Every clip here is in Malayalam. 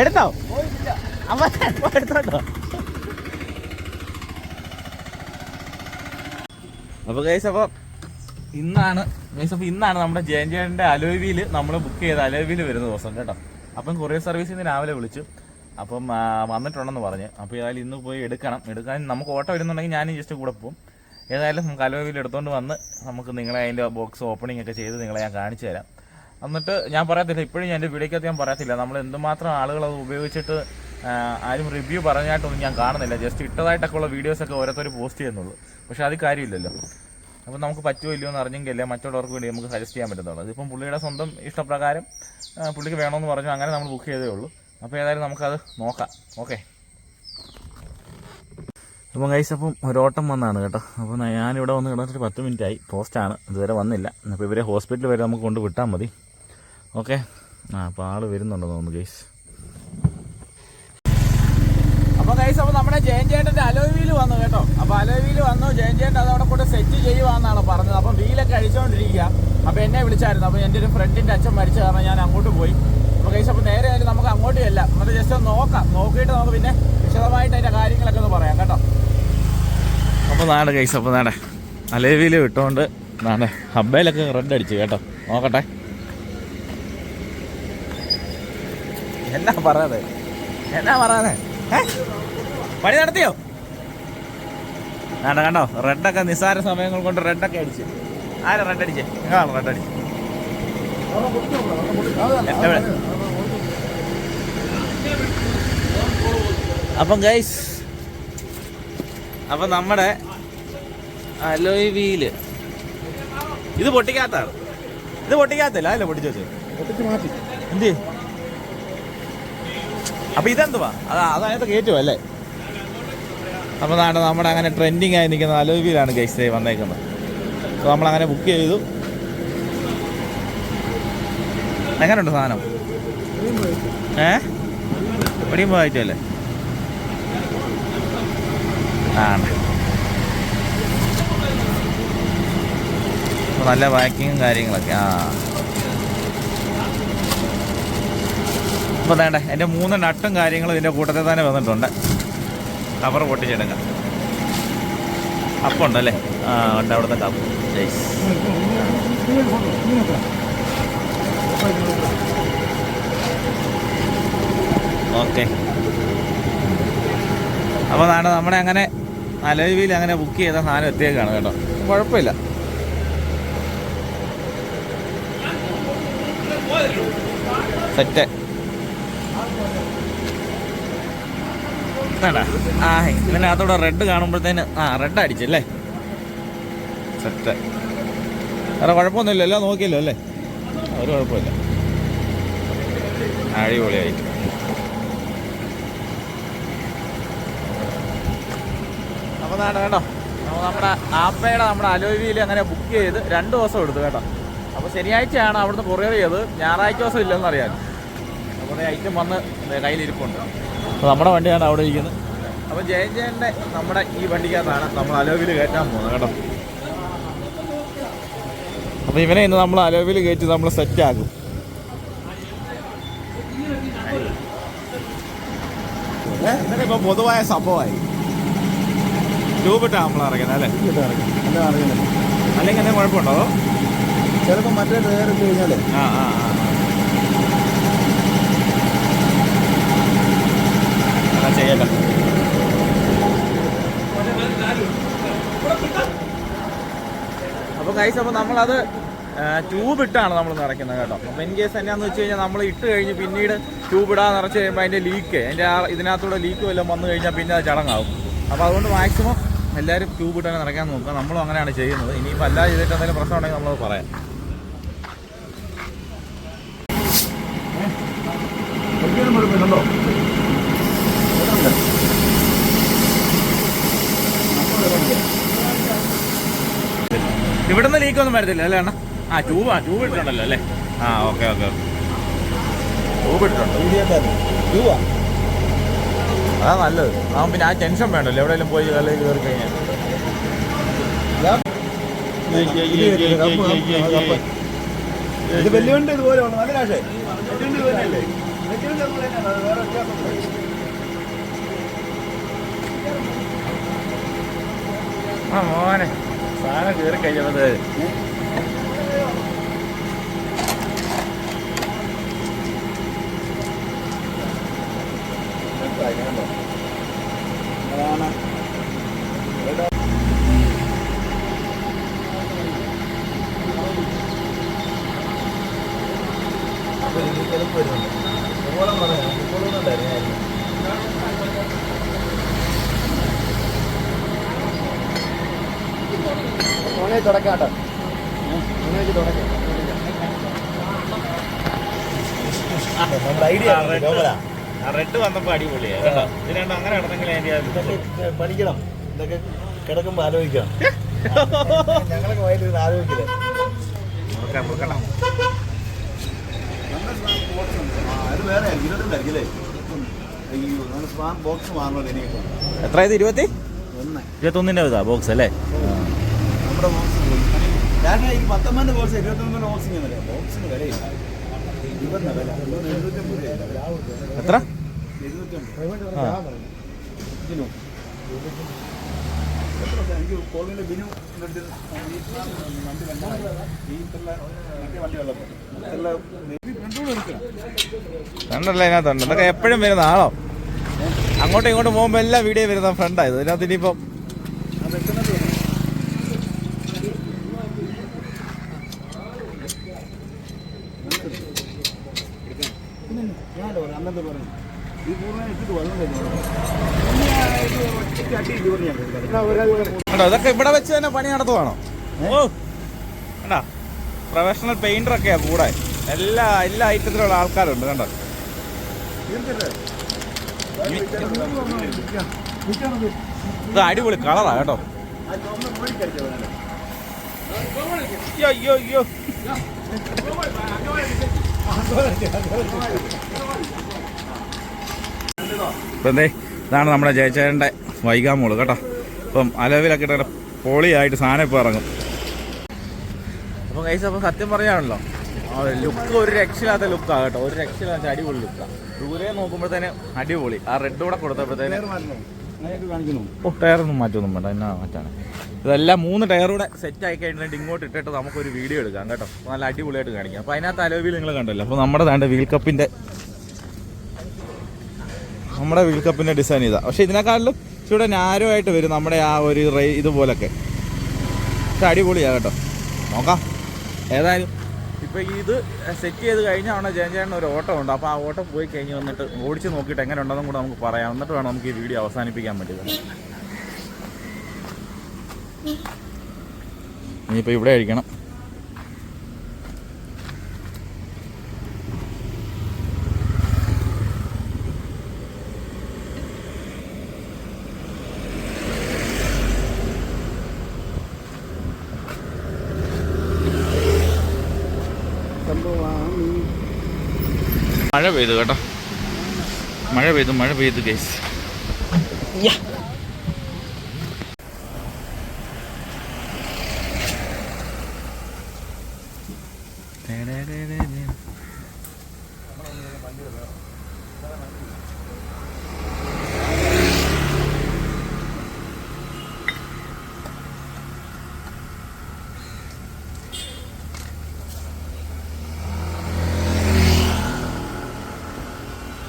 എടുത്തോ? അമ്മ എടുത്തോട്ടോ? അപ്പൊ ഗൈസ് അപ്പൊ ഇന്നാണ് ഗൈസ് അപ്പൊ ഇന്നാണ് നമ്മുടെ ജയൻ ജയന്റെ അലോവിയിൽ നമ്മൾ ബുക്ക് ചെയ്ത അലോവിയിൽ വരുന്ന ദിവസം കേട്ടോ. അപ്പം കൊറിയർ സർവീസിൽ നിന്ന് രാവിലെ വിളിച്ചു. അപ്പം വന്നിട്ടുണ്ടെന്ന് പറഞ്ഞ്. അപ്പോൾ ഏതായാലും ഇന്ന് പോയി എടുക്കണം. എടുക്കാൻ നമുക്ക് ഓട്ടോ വരുന്നുണ്ടെങ്കിൽ ഞാനും ജസ്റ്റ് കൂടെ പോകും ഏതായാലും നമുക്ക് അലോവിയിൽ എടുത്തോണ്ട് വന്ന് നമുക്ക് നിങ്ങളെ അതിന്റെ ബോക്സ് ഓപ്പണിംഗ് ഒക്കെ ചെയ്ത് നിങ്ങളെ ഞാൻ കാണിച്ചു തരാം. എന്നിട്ട് ഞാൻ പറയത്തില്ല. ഇപ്പോഴും ഞാൻ എന്റെ വീഡിയോക്കകത്ത് ഞാൻ പറയത്തില്ല. നമ്മൾ എന്തുമാത്രം ആളുകൾ അത് ഉപയോഗിച്ചിട്ട് ആരും റിവ്യൂ പറഞ്ഞായിട്ടൊന്നും ഞാൻ കാണുന്നില്ല. ജസ്റ്റ് ഇട്ടതായിട്ടൊക്കെ ഉള്ള വീഡിയോസൊക്കെ ഓരോരുത്തർ പോസ്റ്റ് ചെയ്യുന്നുള്ളൂ. പക്ഷേ അത് കാര്യമില്ലല്ലോ. അപ്പോൾ നമുക്ക് പറ്റുമോ ഇല്ലയോ എന്ന് അറിഞ്ഞെങ്കിലേ മറ്റുള്ളവർക്ക് വേണ്ടി നമുക്ക് സജസ്റ്റ് ചെയ്യാൻ പറ്റുന്നുള്ളൂ ഇതിപ്പം പുള്ളിയുടെ സ്വന്തം ഇഷ്ടപ്രകാരം പുള്ളിക്ക് വേണമെന്ന് പറഞ്ഞു അങ്ങനെ നമ്മൾ ബുക്ക് ചെയ്തേ ഉള്ളൂ. അപ്പോൾ ഏതായാലും നമുക്കത് നോക്കാം. ഓക്കെ അപ്പം കൈസ് അപ്പം ഒരോട്ടം വന്നാണ് കേട്ടോ. അപ്പോൾ ഞാനിവിടെ വന്ന് കിടന്നിട്ട് പത്ത് മിനിറ്റായി പോസ്റ്റാണ് ഇതുവരെ വന്നില്ല. അപ്പോൾ ഇവരെ ഹോസ്പിറ്റലിൽ വരെ നമുക്ക് കൊണ്ട് വിട്ടാൽ മതി. ഓക്കെ. ആ അപ്പോൾ ആൾ വരുന്നുണ്ടെന്ന് തോന്നുന്നു ഗൈസ്. അപ്പോൾ ഗൈസ് അപ്പോൾ നമ്മുടെ ജയൻ ചേട്ടന്റെ അലോയ് വീൽ വന്നു കേട്ടോ. അപ്പോൾ അലോയ് വീൽ വന്നു. ജയൻ ചേട്ടൻ അത് അവിടെ കൊണ്ട് സെറ്റ് ചെയ്യുവാന്നാണ് പറഞ്ഞത്. അപ്പം വീലൊക്കെ അഴിച്ചുകൊണ്ടിരിക്കുക അപ്പോൾ എന്നെ വിളിച്ചായിരുന്നു. അപ്പോൾ എന്റെ ഒരു ഫ്രണ്ടിന്റെ അച്ഛൻ മരിച്ച കാരണം ഞാൻ അങ്ങോട്ട് പോയി. അപ്പോൾ ഗൈസ് അപ്പോൾ നേരെ നേരെ നമുക്ക് അങ്ങോട്ട് അല്ല എന്നിട്ട് ജസ്റ്റ് ഒന്ന് നോക്കാം. നോക്കിയിട്ട് നമുക്ക് പിന്നെ വിശദമായിട്ട് അതിന്റെ കാര്യങ്ങളൊക്കെ ഒന്ന് പറയാം കേട്ടോ. അപ്പോൾ നാടെ ഗൈസ് അപ്പോൾ നാടെ അലോവിയിൽ വിട്ടുകൊണ്ട് നാടെ ഹബ്ബയിലൊക്കെ റെഡ് അടിച്ചു കേട്ടോ. നോക്കട്ടെ. എന്നാ പറയാതെ എന്നാ പറയാതെ? പണി നടത്തിയോ? കണ്ടോ കണ്ടോ? റെഡൊക്കെ നിസ്സാര സമയങ്ങൾ കൊണ്ട് റെഡൊക്കെ അടിച്ച്. ആരാ റെഡ് അടിച്ചേ? നിങ്ങളാണ് റെഡ് അടിച്ച്. എവിടെ? അപ്പം ഗൈസ് അപ്പം നമ്മുടെ അലോയ് വീൽ ഇത് പൊട്ടിക്കാത്താണ്. ഇത് പൊട്ടിക്കാത്തല്ല? അല്ലേ പൊട്ടിച്ചു വെച്ചത്? മാറ്റി. എന്ത്? അപ്പൊ ഇതെന്തുവാ? അതാ അതായത് കയറ്റുമോ അല്ലേ? അപ്പൊ നാട് നമ്മുടെ അങ്ങനെ ട്രെൻഡിങ് ആയി നിൽക്കുന്ന അലോവിയിലാണ് ഗൈസ് വന്നേക്കുന്നത്. അപ്പോൾ നമ്മളങ്ങനെ ബുക്ക് ചെയ്തു. എങ്ങനെയുണ്ട് സാധനം? ഏ? എവിടെയും പോയിട്ടല്ലേ ആണ്. നല്ല പാക്കിങ്ങും കാര്യങ്ങളൊക്കെ ആ. അപ്പോൾ വേണ്ട എന്റെ മൂന്ന് നട്ടും കാര്യങ്ങളും ഇതിന്റെ കൂട്ടത്തിൽ തന്നെ വന്നിട്ടുണ്ട്. കവർ പൊട്ടിച്ചെടുക്കാം. അപ്പം ഉണ്ടല്ലേ ആ ഉണ്ട് അവിടുത്തെ കപ്പ് ഓക്കെ. അപ്പോൾ നാണ് നമ്മുടെ അങ്ങനെ അലവിയിൽ അങ്ങനെ ബുക്ക് ചെയ്ത സാധനം എത്തിയേക്കാണ് കേട്ടോ. കുഴപ്പമില്ല. സെറ്റ് വേണ്ട ആ ഇതിനകത്തൂടെ റെഡ് കാണുമ്പോഴത്തേന് ആ റെഡ് അടിച്ചല്ലേ സെറ്റ് വേറെ കുഴപ്പമൊന്നുമില്ലല്ലോ നോക്കിയല്ലോ അല്ലേ? ഒരു കുഴപ്പമില്ല. അടിപൊളിയായിട്ട്. അപ്പോൾ നാട് കേട്ടോ. നമ്മുടെ ആപ്പയുടെ നമ്മുടെ അലോവിയിൽ അങ്ങനെ ബുക്ക് ചെയ്ത് രണ്ട് ദിവസം എടുത്തു കേട്ടോ. അപ്പോൾ ശനിയാഴ്ചയാണ് അവിടുന്ന് കൊറിയർ ചെയ്തത്. ഞായറാഴ്ച ദിവസം ഇല്ലെന്നറിയാൻ അപ്പോൾ ഐറ്റം വന്ന് കയ്യിലിരിപ്പുണ്ട്. അപ്പോൾ നമ്മുടെ വണ്ടിയാണ് അവിടെ ഇരിക്കുന്നത്. അപ്പോൾ ജയൻ ജയന്റെ നമ്മുടെ ഈ വണ്ടിക്കകത്താണ് നമ്മൾ അലോവിൽ കയറ്റാൻ പോകുന്നത് കേട്ടോ. അപ്പോൾ ഇവനെ ഇന്ന് നമ്മൾ അലോവിൽ കയറ്റി നമ്മൾ സെറ്റ് ആക്കും. ഇതൊക്കെ ഇപ്പോൾ പൊതുവായ സംഭവമായി. ട്യൂബിട്ടാണ് നമ്മൾ ഇറങ്ങുന്നത് അല്ലേ? അല്ലെങ്കിൽ എന്തെങ്കിലും കുഴപ്പമുണ്ടോ? ചിലപ്പോ ചിലപ്പോൾ മറ്റേ ടയർ കഴിഞ്ഞാലേ. ആ ആ ആ. എന്നാ ചെയ്യട്ടെ. അപ്പോൾ കൈസ് അപ്പോൾ നമ്മളത് ട്യൂബ് ഇട്ടാണ് നമ്മൾ നിറയ്ക്കുന്നത് കേട്ടോ. അപ്പോൾ ഇൻ കേസ് എന്നാന്ന് വെച്ച് കഴിഞ്ഞാൽ നമ്മൾ ഇട്ട് കഴിഞ്ഞ് പിന്നീട് ട്യൂബ് ഇടാൻ നിറച്ച് കഴിയുമ്പോൾ അതിന്റെ ലീക്ക് അതിന്റെ ആ ഇതിനകത്തൂടെ ലീക്ക് വല്ലതും വന്നു കഴിഞ്ഞാൽ പിന്നെ അത് ചടങ്ങാവും. അപ്പോൾ അതുകൊണ്ട് മാക്സിമം എല്ലാവരും ട്യൂബ് ഇട്ടാണ് നിറയ്ക്കാൻ നോക്കുക. നമ്മളും അങ്ങനെയാണ് ചെയ്യുന്നത്. ഇനിയിപ്പോൾ അല്ലാതെ ചെയ്തിട്ട് എന്തെങ്കിലും പ്രശ്നം ഉണ്ടെങ്കിൽ നമ്മളത് പറയാം. ഒരിക്കലും കുഴപ്പമില്ലല്ലോ ഇവിടുന്ന് ലീക്ക് ഒന്നും വരത്തില്ല അല്ലേ അണ്ണ? ആ ട്യൂബ് ആ ട്യൂബ് ഇട്ടിട്ടുണ്ടല്ലോ അല്ലേ? ആ ഓക്കെ ഓക്കെ ട്യൂബ് ഇട്ടിട്ടുണ്ട്. അതാ നല്ലത്. ആ പിന്നെ ആ ടെൻഷൻ വേണ്ടല്ലോ എവിടെയെങ്കിലും പോയി കളി കയറി കഴിഞ്ഞാൽ. ഇത് ഇതുപോലെ നല്ല അതുപോലെ തന്നെയാണ് വേറെ ആ മോനെ. സാധനം കയറി കഴിഞ്ഞപ്പോ അതാണ് അപ്പോൾ ഇതിൽ ചിലപ്പോൾ വരുന്നുണ്ട് അതുപോലെ പറയാം അതുപോലെ ഒന്നും ഉണ്ടായിരുന്നു തുടക്കാം കേട്ടോ തുടക്കാം നമ്മുടെ ഐഡിയ റെഡ് വന്നപ്പോ അടിപൊളിയാണ് കേട്ടോ ഇത് രണ്ടും അങ്ങനെ കിടന്നെങ്കിൽ പഠിക്കണം. ഇതൊക്കെ കിടക്കുമ്പോൾ ആലോചിക്കണം. ഞങ്ങളൊക്കെ വയലിൽ ആലോചിക്കില്ലേ? നോക്കാം ഇരുപത്തി? അത് ബോക്സ് ഇരുപത്തിരണ്ടായിരിക്കും അയ്യോ നമ്മൾ സ്മാർട്ട് ബോക്സ് വാങ്ങണമല്ലോ ഇനിയിപ്പോൾ എത്രയത് ഇരുപത്തി ഒന്ന് ഇരുപത്തൊന്നിന്റെ ഇതാ ബോക്സ് അല്ലേ നമ്മുടെ ബോക്സ് പോയി കാരണം ഈ പത്തൊമ്പത് ബോക്സ് ഇരുപത്തൊമ്പത് ബോക്സിന് വില ബോക്സിന് വിലയില്ല. ഇരുപതിന് വില. എഴുന്നൂറ്റമ്പത് രൂപ എത്ര? എഴുന്നൂറ്റമ്പത്. ബിനു? എനിക്ക് ഈ വണ്ടി മറ്റേ വണ്ടി ഫ്രണ്ടല്ല ഇതിനകത്തുണ്ട് ഇതൊക്കെ എപ്പോഴും വരുന്ന ആളോ. അങ്ങോട്ടും ഇങ്ങോട്ടും പോകുമ്പോ എല്ലാ വീഡിയോ വരുന്ന ഫ്രണ്ടായത് ഇതിനകത്ത് ഇനിയിപ്പം ഞാനോ അന്നത്തെ പറഞ്ഞു ഈ പൂർണ ഇട്ടിട്ട് വെള്ളം തരുന്നു അട്ടി ഇട്ട് പറഞ്ഞു കണ്ടോ ഇതൊക്കെ ഇവിടെ വെച്ച് തന്നെ പണി നടത്തുവാണോ? ഓ കണ്ടാ? പ്രൊഫഷണൽ പെയിന്റർ ഒക്കെയാ കൂടെ. എല്ലാ എല്ലാ ഐറ്റത്തിലുള്ള ആൾക്കാരുണ്ട് കണ്ടോ? ഇത് അടിപൊളി കളറാ കേട്ടോ. അയ്യോ അയ്യോ അയ്യോ. ഇപ്പം എന്തേ ഇതാണ് നമ്മുടെ ജയച്ചേട്ടന്റെ വൈകാമോൾ കേട്ടോ. അപ്പം അലവിലൊക്കെ ഇട്ട പൊളിയായിട്ട് സാധനം ഇപ്പോൾ ഇറങ്ങും. അപ്പം കൈസ് അപ്പോൾ സത്യം പറയാണല്ലോ ലുക്ക് ഒരു രക്ഷയില്ലാത്ത ലുക്കാണ് കേട്ടോ. ഒരു രക്ഷയില്ലാത്ത അടിപൊളി ലുക്കാണ് ദൂരെ നോക്കുമ്പോഴത്തേന് അടിപൊളി. ആ റെഡ് കൂടെ കൊടുത്തപ്പോഴത്തേന് ഓ ടയറൊന്നും മാറ്റൊന്നും വേണ്ട. എന്നാ മാറ്റാണ് ഇതെല്ലാം മൂന്ന് ടയറൂടെ സെറ്റ് ആയി കഴിഞ്ഞിട്ട് ഇങ്ങോട്ട് ഇട്ടിട്ട് നമുക്കൊരു വീഡിയോ എടുക്കാം കേട്ടോ. നല്ല അടിപൊളിയായിട്ട് കാണിക്കാം. അപ്പോൾ അതിനകത്ത് അലോവിൽ നിങ്ങൾ കണ്ടല്ലോ. അപ്പോൾ നമ്മുടെ താണ്ട് വീൽ കപ്പിന്റെ നമ്മുടെ വീൽ കപ്പിന്റെ ഡിസൈൻ ഇതാ. പക്ഷേ ഇതിനേക്കാളും ഇച്ചിരി നാരോ ആയിട്ട് വരും നമ്മുടെ ആ ഒരു ഇതുപോലൊക്കെ. പക്ഷെ അടിപൊളിയാണ് കേട്ടോ. നോക്കാം. ഏതായാലും ഇപ്പോൾ ഇത് സെറ്റ് ചെയ്ത് കഴിഞ്ഞാണ് ജയൻചേട്ടൻ ഒരു ഓട്ടോ ഉണ്ട്. അപ്പോൾ ആ ഓട്ടോ പോയി കഴിഞ്ഞ് വന്നിട്ട് ഓടിച്ച് നോക്കിയിട്ട് എങ്ങനെ ഉണ്ടെന്നും കൂടെ നമുക്ക് പറയാം. എന്നിട്ട് വേണം നമുക്ക് ഈ വീഡിയോ അവസാനിപ്പിക്കാൻ പറ്റിയത് ഇനിയിപ്പോൾ ഇവിടെ അഴിക്കണം മഴ പെയ്തു കേട്ടോ. മഴ പെയ്തു മഴ പെയ്തു കേസ്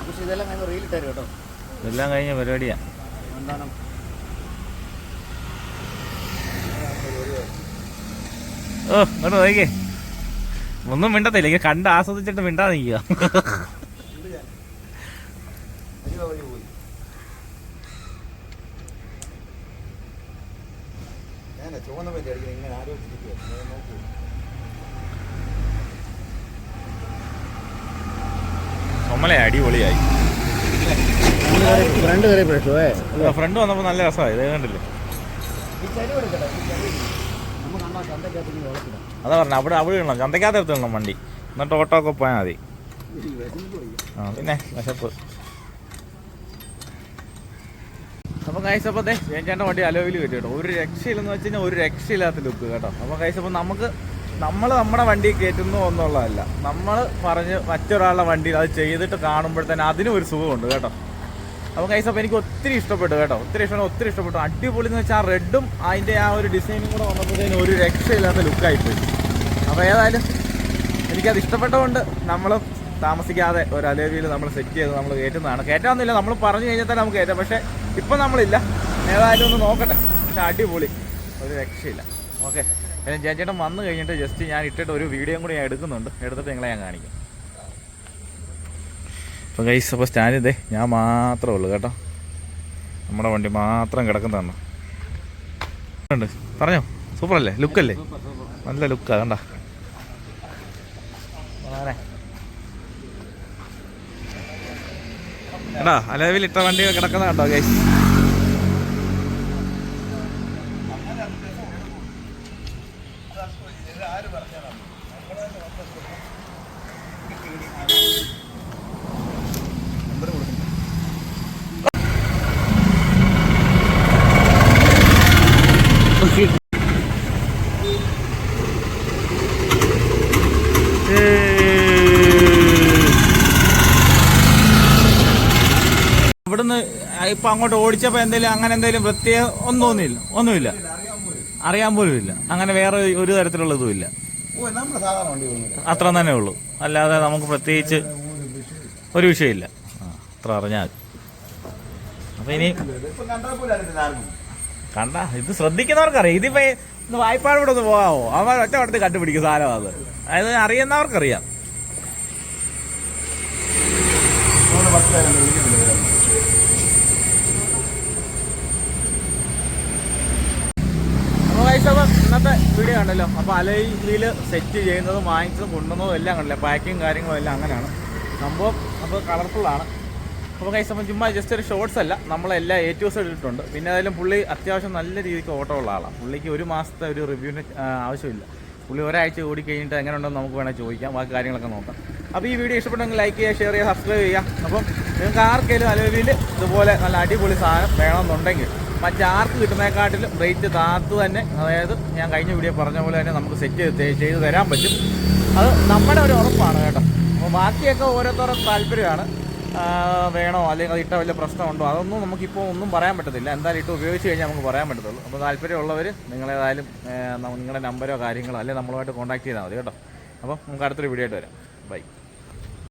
പക്ഷെ ഇതെല്ലാം ഞങ്ങൾ റീലിട്ടായിരുന്നു കേട്ടോ എല്ലാം കഴിഞ്ഞ പരിപാടിയാ. ഓ ഇങ്ങോട്ട് നോക്കിയേ ഒന്നും മിണ്ടത്തില്ല. കണ്ട് ആസ്വദിച്ചിട്ട് മിണ്ടാ നിൽക്കുക അയ്യോ വഴി പോയി ഞാൻ ചുവന്ന പറ്റി അടിക്കുന്നത് ഇങ്ങനെ ആലോചിച്ചിരിക്കുക നോക്കൂ ചുമല അടിപൊളിയായി ഫ്രണ്ട് പ്രശ്നമേ ഫ്രണ്ട് വന്നപ്പോൾ നല്ല രസമായി കണ്ടില്ലേ? അതാ പറഞ്ഞ അവിടെ അവിടെ ഇടണം ചന്തക്കകത്ത് എടുത്തിടണം വണ്ടി. എന്നിട്ട് ഓട്ടോ ഒക്കെ പോയാൽ മതി. ആ പിന്നെ വിശപ്പ്. അപ്പോൾ കഴിച്ചപ്പോൾ ദേ ചേട്ടന്റെ വണ്ടി അലോയിൽ വരും കേട്ടോ ഒരു രക്ഷയില്ലെന്ന് വെച്ച് കഴിഞ്ഞാൽ ഒരു രക്ഷയില്ലാത്ത ലുക്ക് കേട്ടോ. അപ്പോൾ കഴിച്ചപ്പോൾ നമുക്ക് നമ്മൾ നമ്മുടെ വണ്ടി കയറ്റുന്നു എന്നുള്ളതല്ല. നമ്മൾ പറഞ്ഞ് മറ്റൊരാളുടെ വണ്ടി അത് ചെയ്തിട്ട് കാണുമ്പോഴത്തേന് അതിനും ഒരു സുഖമുണ്ട് കേട്ടോ. അപ്പോൾ കൈസ് അപ്പോൾ എനിക്ക് ഒത്തിരി ഇഷ്ടപ്പെട്ടു കേട്ടോ. ഒത്തിരി ഇഷ്ടപ്പെട്ടു ഒത്തിരി ഇഷ്ടപ്പെട്ടു. അടിപൊളി എന്ന് വെച്ചാൽ റെഡും അതിന്റെ ആ ഒരു ഡിസൈനും കൂടെ വന്നപ്പോഴത്തേനും ഒരു രക്ഷയില്ലാത്ത ലുക്കായിപ്പോയി അപ്പോൾ ഏതായാലും എനിക്കത് ഇഷ്ടപ്പെട്ടതുകൊണ്ട് നമ്മൾ താമസിക്കാതെ ഒരു അലേവിയിൽ നമ്മൾ സെറ്റ് ചെയ്ത് നമ്മൾ കയറ്റുന്നതാണ്. കയറ്റാമെന്നില്ല നമ്മൾ പറഞ്ഞു കഴിഞ്ഞാൽ തന്നെ നമുക്ക് കയറ്റാം. പക്ഷേ ഇപ്പം നമ്മളില്ല. ഏതായാലും ഒന്ന് നോക്കട്ടെ. പക്ഷെ അടിപൊളി. ഒരു രക്ഷയില്ല. ഓക്കെ ചേട്ടൻ വന്നു കഴിഞ്ഞിട്ട് ജസ്റ്റ് ഞാൻ ഇട്ടിട്ട് ഒരു വീഡിയോയും കൂടി ഞാൻ എടുക്കുന്നുണ്ട്. എടുത്തിട്ട് നിങ്ങളെ ഞാൻ കാണിക്കാം. അപ്പോൾ കൈസ് അപ്പോൾ സ്റ്റാൻഡ് ഇതേ ഞാൻ മാത്രമേ ഉള്ളൂ കേട്ടോ. നമ്മുടെ വണ്ടി മാത്രം കിടക്കുന്നതാണ് ഉണ്ട് പറഞ്ഞോ? സൂപ്പറല്ലേ ലുക്കല്ലേ നല്ല ലുക്കാ കണ്ട? എടാ അലവിൽ ഇട്ട വണ്ടി കിടക്കുന്ന കേട്ടോ ഗൈസ് നമ്പർ കൊടുക്കുന്നു ഇവിടുന്ന് ഇപ്പൊ അങ്ങോട്ട് ഓടിച്ചപ്പോ എന്തെങ്കിലും അങ്ങനെ എന്തെങ്കിലും പ്രത്യേക ഒന്നും തോന്നിയില്ല ഒന്നുമില്ല. അറിയാൻ പോലും ഇല്ല. അങ്ങനെ വേറെ ഒരു തരത്തിലുള്ള ഇതും ഇല്ല അത്ര തന്നെ ഉള്ളൂ. അല്ലാതെ നമുക്ക് പ്രത്യേകിച്ച് ഒരു വിഷയമില്ല. അത്ര അറിഞ്ഞാൽ അപ്പൊ ഇനി കണ്ട ഇത് ശ്രദ്ധിക്കുന്നവർക്കറിയാം. ഇതിപ്പോ വായ്പാട് ഇവിടെ ഒന്ന് പോകാവോ? അവർ ഒറ്റ വട്ടത്തിൽ കണ്ടുപിടിക്കും സാധനം അത്. അതായത് അറിയുന്നവർക്കറിയാം മൂന്ന് പത്ത് പേരുണ്ട് വിളിക്കുന്നില്ല വേറെ. അപ്പോൾ guys, അപ്പോൾ ഇന്നത്തെ വീഡിയോ കണ്ടല്ലോ അപ്പോൾ രീതിയിൽ സെറ്റ് ചെയ്യുന്നതും വാങ്ങിച്ചതും കൊണ്ടുവന്നതും എല്ലാം കണ്ടില്ല? പാക്കിങ് കാര്യങ്ങളും എല്ലാം അങ്ങനെയാണ്. സംഭവം അപ്പോൾ കളർഫുള്ളാണ് അപ്പോൾ കൈ സംബന്ധിച്ച് ചുമ്മാ ജസ്റ്റ് ഒരു ഷോർട്സ് അല്ല നമ്മളെല്ലാം എ ടു ഇട്ടിട്ടുണ്ട്. പിന്നെ ഏതായാലും പുള്ളി അത്യാവശ്യം നല്ല രീതിക്ക് ഉള്ള ആളാണ് പുള്ളിക്ക് ഒരു മാസത്തെ ഒരു റിവ്യൂവിന് ആവശ്യമില്ല. പുള്ളി ഒരാഴ്ച ഓടി കഴിഞ്ഞിട്ട് എങ്ങനെ ഉണ്ടെന്ന് നമുക്ക് വേണമെങ്കിൽ ചോദിക്കാം. ബാക്കി കാര്യങ്ങളൊക്കെ നോക്കാം. അപ്പോൾ ഈ വീഡിയോ ഇഷ്ടപ്പെട്ടെങ്കിൽ ലൈക്ക് ചെയ്യുക ഷെയർ ചെയ്യുക സബ്സ്ക്രൈബ് ചെയ്യുക. അപ്പം നിങ്ങൾക്ക് ആർക്കെങ്കിലും അലവിയിൽ ഇതുപോലെ നല്ല അടിപൊളി സാധനം വേണമെന്നുണ്ടെങ്കിൽ മറ്റാർക്ക് കിട്ടുന്നതിനെക്കാട്ടിലും റേറ്റ് താത്ത് തന്നെ. അതായത് ഞാൻ കഴിഞ്ഞ വീഡിയോ പറഞ്ഞ പോലെ തന്നെ നമുക്ക് സെറ്റ് ചെയ്ത് തരാൻ പറ്റും. അത് നമ്മുടെ ഒരു ഉറപ്പാണ് കേട്ടോ. അപ്പോൾ ബാക്കിയൊക്കെ ഓരോരുത്തരുടെ താല്പര്യമാണ്. വേണോ? അല്ലെങ്കിൽ അത് ഇട്ട വലിയ പ്രശ്നമുണ്ടോ? അതൊന്നും നമുക്കിപ്പോൾ ഒന്നും പറയാൻ പറ്റത്തില്ല. എന്തായാലും ഇട്ട് ഉപയോഗിച്ച് കഴിഞ്ഞാൽ നമുക്ക് പറയാൻ പറ്റത്തുള്ളൂ. അപ്പോൾ താല്പര്യമുള്ളവർ നിങ്ങളേതായാലും നിങ്ങളുടെ നമ്പരോ കാര്യങ്ങളോ അല്ലെങ്കിൽ നമ്മളുമായിട്ട് കോൺടാക്ട് ചെയ്താൽ മതി കേട്ടോ. അപ്പോൾ നമുക്ക് അടുത്തൊരു വീഡിയോ ആയിട്ട് വരാം. ബൈ